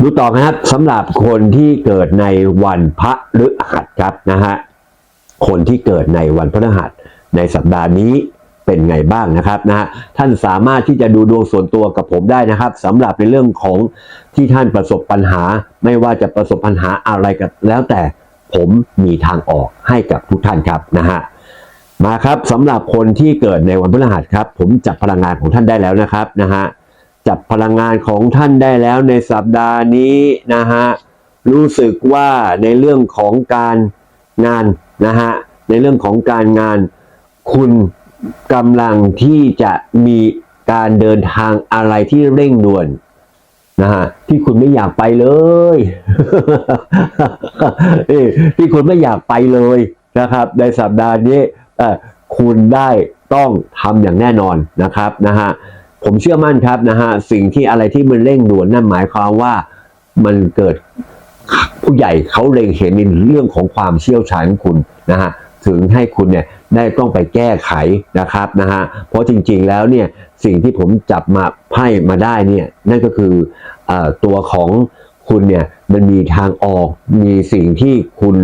ดูต่อนะครับสำหรับคนที่เกิดในวันพระฤหัสครับนะฮะคนที่เกิดในวันพฤหัสในสัปดาห์นี้เป็นไงบ้างนะครับนะฮะท่านสามารถที่จะดูดวงส่วนตัวกับผมได้นะครับสำหรับในเรื่องของที่ท่านประสบปัญหา ไม่ว่าจะประสบปัญหาอะไรก็แล้วแต่ผมมีทางออกให้กับทุกท่านครับนะฮะมาครับสำหรับคนที่เกิดในวันพฤหัสครับ ผมจับพลังงานของท่านได้แล้วนะครับนะฮะ จับพลังงานของท่านได้แล้วในสัปดาห์นี้นะฮะรู้สึกว่าในเรื่องของการงานนะฮะในเรื่องของการงาน คุณกำลังที่จะมีการเดินทางอะไรที่เร่งด่วนนะฮะที่คุณไม่อยากไปเลยที่คุณไม่อยากไปเลยนะครับ ในสัปดาห์นี้เออคุณได้ต้องทำอย่างแน่นอนนะครับนะฮะ ผมเชื่อมั่นครับนะฮะสิ่งที่อะไรที่มันเร่งด่วนนั่นหมายความว่ามันเกิดผู้ใหญ่เขาเล็งเห็นในเรื่องของความเชี่ยวชาญของคุณนะฮะถึงให้คุณเนี่ยได้ต้องไปแก้ไขนะครับนะฮะเพราะจริงๆแล้วเนี่ยสิ่งที่ผมจับมาไพ่มาได้เนี่ยนั่นก็คือเออตัวของคุณเนี่ยมันมีทางออกมีสิ่งที่คุณ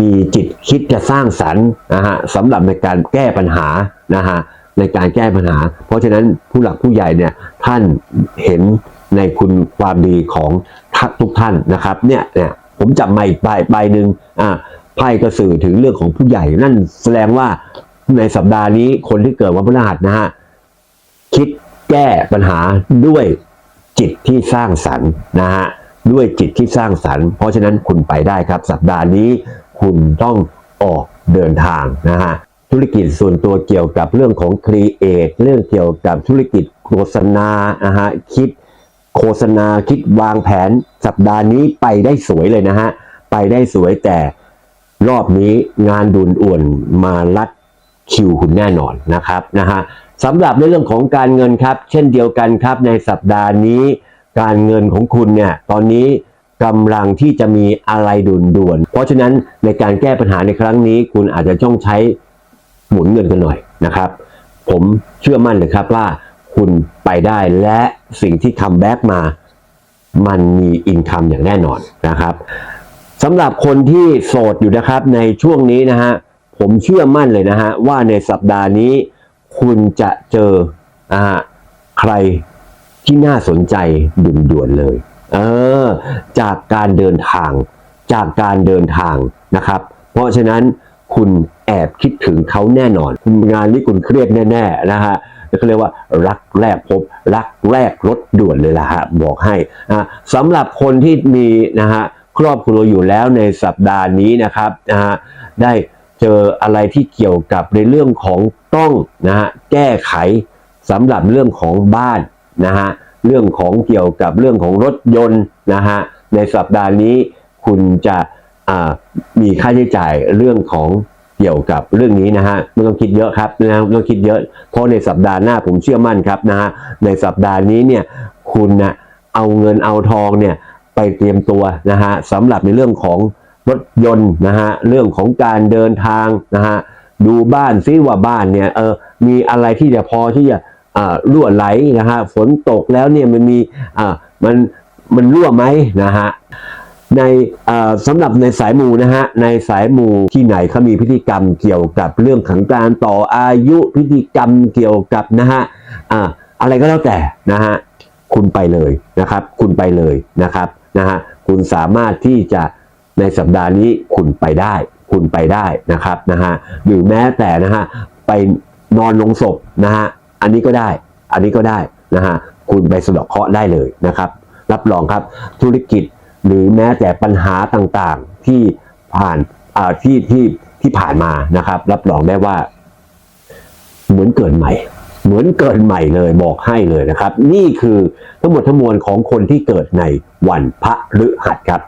มีจิตคิดจะสร้างสรรค์นะฮะสำหรับในการแก้ปัญหานะฮะ ในการแก้ปัญหา เพราะฉะนั้นผู้หลักผู้ใหญ่เนี่ยท่านเห็นในคุณความดีของทุกท่านนะครับเนี่ยเนี่ยผมจับมาอีกใบใบหนึ่งอ่าไพ่ก็สื่อถึงเรื่องของผู้ใหญ่ นั่นแสดงว่าในสัปดาห์นี้คนที่เกิดวันพฤหัสนะฮะคิดแก้ปัญหาด้วยจิตที่สร้างสรรค์นะฮะด้วยจิตที่สร้างสรรค์เพราะฉะนั้นคุณไปได้ครับ สัปดาห์นี้คุณต้องออกเดินทางนะฮะ ธุรกิจส่วนตัวเกี่ยวกับเรื่องของครีเอทเรื่องเกี่ยวกับธุรกิจโฆษณานะฮะคิดโฆษณาคิดวางแผนสัปดาห์นี้ไปได้สวยเลยนะฮะ ไปได้สวยแต่รอบนี้งานดุนอ่วนมาลัดคิวคุณแน่นอนนะครับนะฮะสำหรับในเรื่องของการเงินครับ เช่นเดียวกันครับในสัปดาห์นี้ การเงินของคุณเนี่ยตอนนี้กำลังที่จะมีอะไรดุนด่วน เพราะฉะนั้นในการแก้ปัญหาในครั้งนี้ คุณอาจจะต้องใช้ หมุนเงินกันหน่อยนะครับ ผมเชื่อมั่นเลยครับว่าคุณไปได้และสิ่งที่คัมแบ็กมา มันมีอินคัมอย่างแน่นอนนะครับสำหรับคนที่โสดอยู่นะครับในช่วงนี้นะฮะผมเชื่อมั่นเลยนะฮะว่าในสัปดาห์นี้ คุณจะเจอนะฮะใครที่น่าสนใจด่วนๆเลยเออจากการเดินทางจากการเดินทางนะครับ เพราะฉะนั้นคุณ บคิดถึงเขาแน่นอน งานนี้คุณเครียดแน่ๆนะฮะเขาเรียกว่ารักแรกพบ รักแรกรถด่วนเลยล่ะฮะบอกให้สำหรับคนที่มีนะฮะครอบครัวอยู่แล้วในสัปดาห์นี้นะครับนะฮะได้เจออะไรที่เกี่ยวกับในเรื่องของต้องนะฮะแก้ไขสำหรับเรื่องของบ้านนะฮะเรื่องของเกี่ยวกับเรื่องของรถยนต์นะฮะในสัปดาห์นี้คุณจะมีค่าใช้จ่ายเรื่องของ เกี่ยวกับเรื่องนี้นะฮะไม่ต้องคิดเยอะครับนะไม่ต้องคิดเยอะ เพราะในสัปดาห์หน้าผมเชื่อมั่นครับนะฮะในสัปดาห์นี้เนี่ยคุณนะเอาเงินเอาทองเนี่ยไปเตรียมตัวนะฮะสำหรับในเรื่องของรถยนต์นะฮะเรื่องของการเดินทางนะฮะดูบ้านซิว่าบ้านเนี่ยเออมีอะไรที่จะพอที่จะอ่ารั่วไหลนะฮะฝนตกแล้วเนี่ยมันมีอ่ามันมันรั่วไหมนะฮะ ในสำหรับในสายมูนะฮะในสายมูที่ไหนเขามีพิธีกรรมเกี่ยวกับเรื่องของการต่ออายุพิธีกรรมเกี่ยวกับนะฮะอ่าอะไรก็แล้วแต่นะฮะคุณไปเลยนะครับ คุณไปเลยนะครับนะฮะคุณสามารถที่จะในสัปดาห์นี้คุณไปได้ คุณไปได้นะครับนะฮะหรือแม้แต่นะฮะไปนอนลงศพนะฮะอันนี้ก็ได้ อันนี้ก็ได้นะฮะคุณไปสะดาะเคราะห์ได้เลยนะครับ รับรองครับธุรกิจ หรือแม้แต่ปัญหาต่างๆที่ผ่านที่ที่ที่ผ่านมานะครับ รับรองได้ว่า เหมือนเกิดใหม่ เหมือนเกิดใหม่เลยบอกให้เลยนะครับ นี่คือทั้งหมดทั้งมวลของคนที่เกิดในวันพระฤหัสครับ